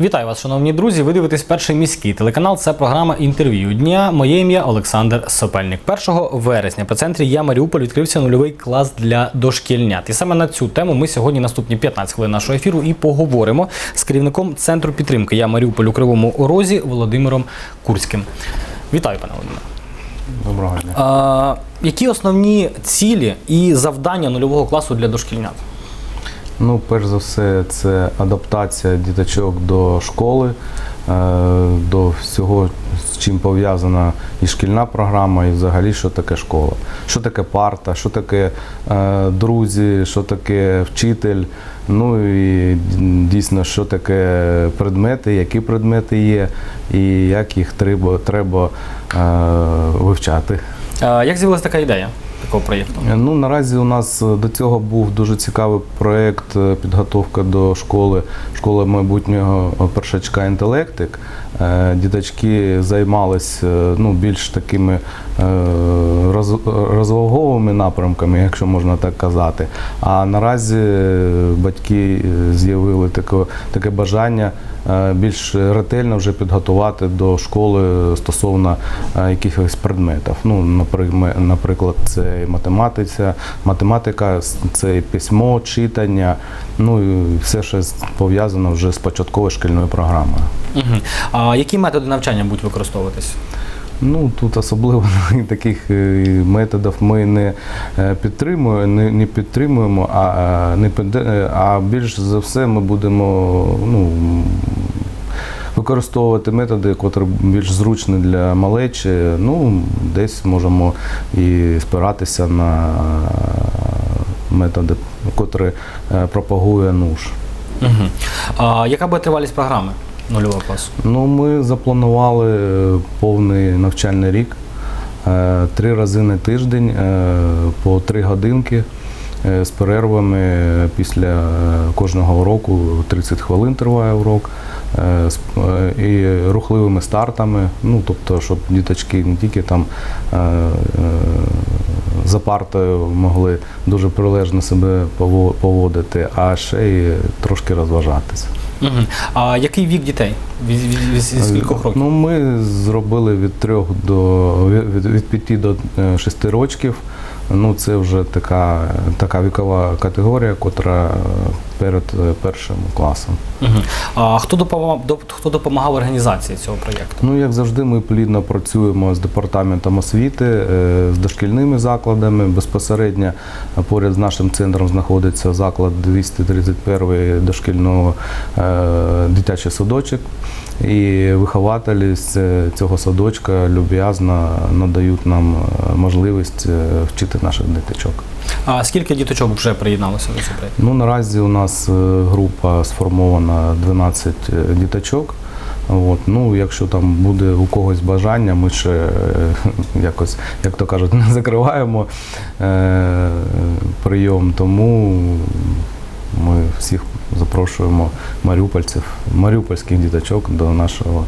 Вітаю вас, шановні друзі. Ви дивитесь перший міський телеканал. Це програма інтерв'ю дня. Моє ім'я Олександр Сопельник. 1 вересня при центрі Я Маріуполь відкрився нульовий клас для дошкільнят. І саме на цю тему ми сьогодні наступні 15 хвилин нашого ефіру і поговоримо з керівником центру підтримки Я Маріуполь у Кривому Розі Володимиром Курським. Вітаю, пане Володимире. Доброго дня. А, які основні цілі і завдання нульового класу для дошкільнят? Ну, перш за все, це адаптація діточок до школи, е, до всього, з чим пов'язана і шкільна програма, і взагалі, що таке школа. Що таке парта, що таке е, друзі, що таке вчитель. Ну і дійсно, що таке предмети, які предмети є, і як їх треба, треба е, вивчати. Як з'явилася така ідея такого проєкту? Ну наразі у нас е, до цього був дуже цікавий проєкт е, підготовка до школи школи майбутнього першачка інтелектик. Е, Діточки займалися ну, більш такими е, роз- розваговими напрямками, якщо можна так казати. А наразі е, батьки е, з'явили таке, таке бажання е, більш ретельно вже підготувати до школи стосовно е, якихось предметів. Ну, наприклад, це і математиця, математика, це і письмо, читання, ну і все, що пов'язано вже з початковою шкільною програмою. Угу. А які методи навчання будуть використовуватись? Ну тут особливо таких е, методів ми не е, підтримуємо, не, не підтримуємо, а, а, не е, а більш за все ми будемо ну, використовувати методи, які більш зручні для малечі. Ну, десь можемо і спиратися на методи, котрі е, пропагує НУШ. Угу. А яка буде тривалість програми нульового класу? Ну, ми запланували е, повний навчальний рік. Е, Три рази на тиждень е, по три годинки е, з перервами після е, кожного уроку 30 хвилин триває урок. е, е, І рухливими стартами, ну тобто, щоб діточки не тільки там е, е, за партою могли дуже прилежно себе пово- поводити, а ще й трошки розважатися. А який вік дітей? Від, від, від, від скількох років? Ну, ми зробили від трьох до від, від п'яти до е, шести років. Ну, це вже така, така вікова категорія, котра е, перед е, першим класом. Угу. А хто допомагав, хто допомагав організації цього проєкту? Ну, як завжди, ми плідно працюємо з департаментом освіти, е, з дошкільними закладами. Безпосередньо поряд з нашим центром знаходиться заклад 231 дошкільного дитячий садочок. І вихователі з цього садочка люб'язно надають нам е, можливість е, вчити наших діточок. А скільки діточок вже приєдналося до цього проєкту? Ну, наразі у нас е, група сформована 12 діточок. От, ну, якщо там буде у когось бажання, ми ще е, якось, як то кажуть, не закриваємо е, прийом, тому ми всіх запрошуємо маріупольців, маріупольських діточок до нашого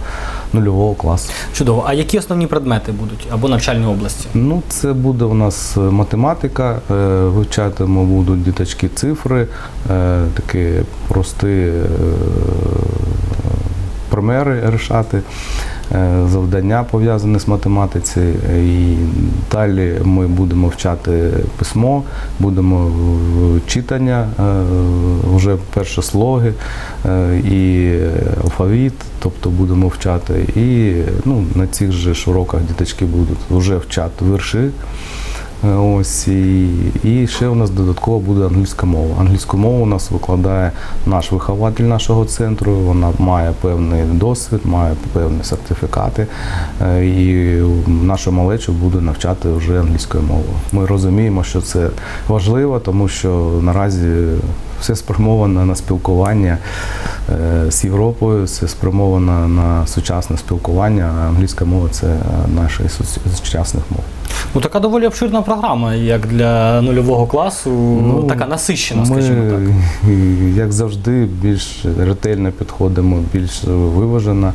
нульового класу. Чудово. А які основні предмети будуть або навчальні області? Ну, це буде у нас математика. е, будуть діточки цифри, е, такі прості е, примери рішати, е, завдання пов'язані з математицею. І далі ми будемо вчати письмо, будемо читання, е, вже перші слоги е, і алфавіт, тобто будемо вчати. І ну, на цих же ж уроках діточки будуть вже вчати вірші. Е, Ось і, і ще у нас додатково буде англійська мова. Англійську мову у нас викладає наш вихователь нашого центру. Вона має певний досвід, має певні сертифікати. е, І нашу малечу буде навчати вже англійською мовою. Ми розуміємо, що це важливо, тому що наразі все спрямовано на спілкування е, з Європою, все спрямовано на сучасне спілкування. Англійська мова це наша із сучасних мов. Ну, така доволі обширна програма, як для нульового класу, Ну, така насищена, Ми, скажімо так. як завжди, більш ретельно підходимо, більш виважено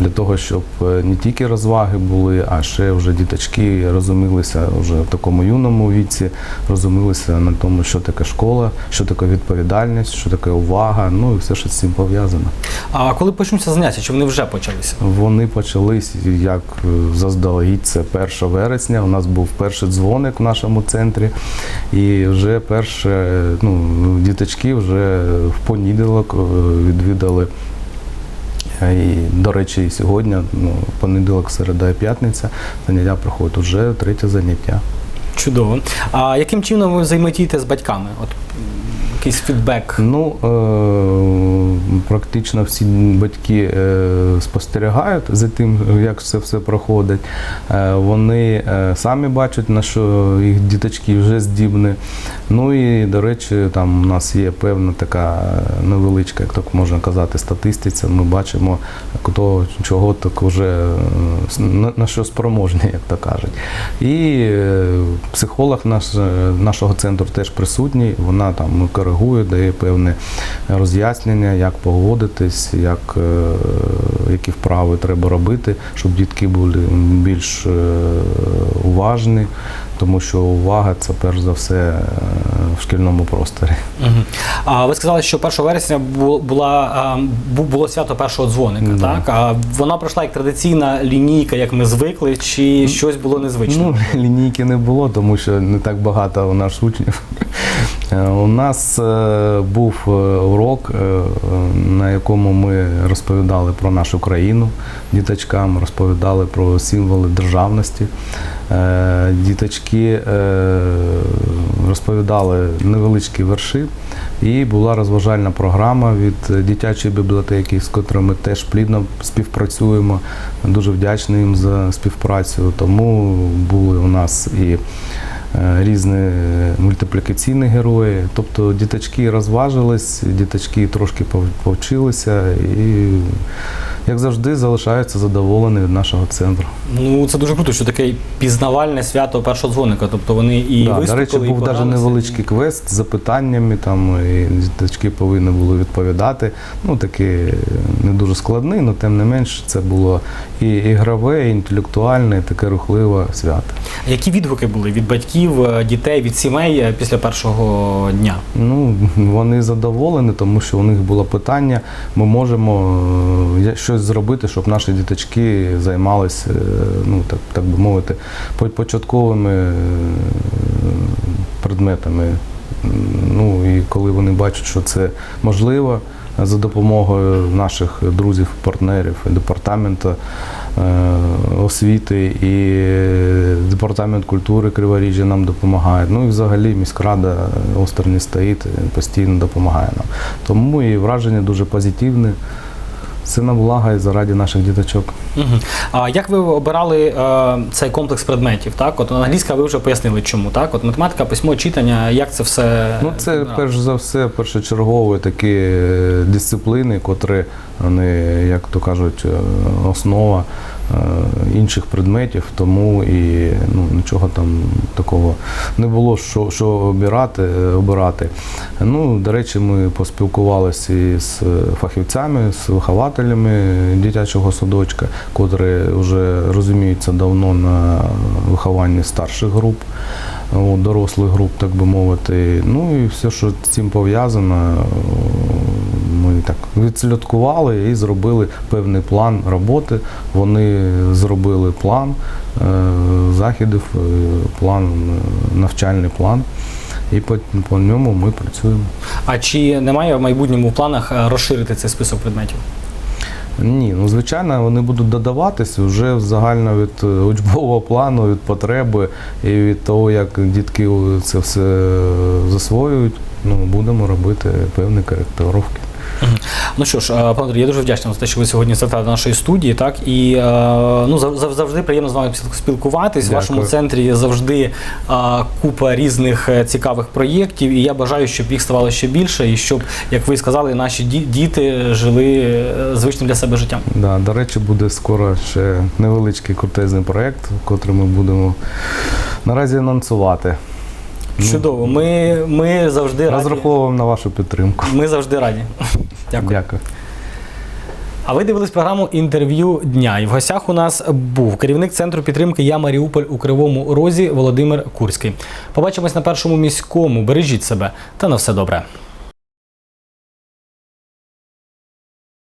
для того, щоб е, не тільки розваги були, а ще вже діточки розумілися вже в такому юному віці, розумілися на тому, що таке школа, що таке відповідальність, що таке увага, ну і все, що з цим пов'язано. А коли почнуться заняття, чи вони вже почалися? Вони почались як е, заздалегідь, це 1 вересня. У нас був перший дзвоник в нашому центрі, і вже перше, ну, діточки вже в понеділок е, відвідали. Е, І, до речі, і сьогодні, ну, понеділок, середа і п'ятниця, заняття проходять уже третє заняття. Чудово. А яким чином ви взаємодієте з батьками? От якийсь фідбек? Ну, е, практично всі батьки е, спостерігають за тим, як це все проходить. Е, вони е, самі бачать, на що їх діточки вже здібні. Ну і, до речі, там у нас є певна така невеличка, як так можна казати, статистиця. Ми бачимо, хто чого так вже на, що спроможний, як то кажуть. І е, психолог наш, е, нашого центру теж присутній. Вона там коригує, дає певне роз'яснення, як поводитись, як, е, які вправи треба робити, щоб дітки були більш е, уважні, тому що увага це перш за все е, в шкільному просторі. А ви сказали, що 1 вересня була, було свято першого дзвоника, Да. так? А вона пройшла як традиційна лінійка, як ми звикли, чи щось було незвичне? Ну, лінійки не було, тому що не так багато у нас учнів. Е, У нас е, був е, урок, на якому ми розповідали про нашу країну діточкам, розповідали про символи державності. Діточки розповідали невеличкі верші, і була розважальна програма від дитячої бібліотеки, з котрою ми теж плідно співпрацюємо. Дуже вдячний їм за співпрацю. Тому були у нас і е, різні мультиплікаційні герої. Тобто діточки розважились, діточки трошки повчилися і, як завжди, залишаються задоволені від нашого центру. Ну це дуже круто, що таке пізнавальне свято першого дзвоника. Тобто вони і Да, до речі, був навіть невеличкий квест з запитаннями, там і діточки повинні були відповідати. Ну, такий не дуже складний, але тим не менш це було і ігрове, і інтелектуальне, і таке рухливе свято. А Які відгуки були від батьків, е, дітей, від сімей е, після першого дня? Ну, вони задоволені, тому що у них було питання, ми можемо е, я- щось зробити, щоб наші діточки займалися, е, ну, так, так би мовити, початковими е, предметами. Ну і коли вони бачать, що це можливо за допомогою наших друзів, партнерів, департаменту е, освіти і департамент культури Криворіжжя нам допомагає. Ну і взагалі міськрада Остерні стоїть, постійно допомагає нам. Тому і враження дуже позитивне. Це на благо і заради наших діточок. Угу. А як ви обирали е, цей комплекс предметів? Так, от англійська ви вже пояснили, чому так? От математика, письмо, читання, як це все Ну, це обирали? перш за все першочергові такі е, дисципліни, котрі вони, як то кажуть, е, основа інших предметів, тому і ну, нічого там такого не було, що, що обирати, е, обирати. Ну, до речі, ми поспілкувалися і з фахівцями, з вихователями дитячого садочка, котрі вже розуміються давно на вихованні старших груп дорослих груп, так би мовити. Ну і все, що з цим пов'язано, е, так відслідкували і зробили певний план роботи. Вони зробили план е, заходів, е, план, е, навчальний план. І по, по ньому ми працюємо. А чи немає в майбутньому в планах розширити цей список предметів? Ні, ну звичайно, вони будуть додаватися вже загально від учбового плану, від потреби і від того, як дітки це все засвоюють. Ну, будемо робити певні коректировки. Ну що ж, е, пане Андрій, я дуже вдячний за те, що ви сьогодні завітали до нашої студії. Так і е, ну зав- зав- завжди приємно з вами спіл- спілкуватись. В вашому центрі завжди е, купа різних цікавих проєктів. І я бажаю, щоб їх ставало ще більше, і щоб, як ви сказали, наші ді- діти жили звичним для себе життям. Да, до речі, буде скоро ще невеличкий крутезний проєкт, котрий ми будемо наразі анонсувати. Ну, Чудово. Ми, ми завжди раді. Розраховуємо на вашу підтримку. Ми завжди раді. Дякую. Дякую. А ви дивились програму інтерв'ю дня. І в гостях у нас був керівник центру підтримки Я Маріуполь у Кривому Розі Володимир Курський. Побачимось на першому міському. Бережіть себе та на все добре.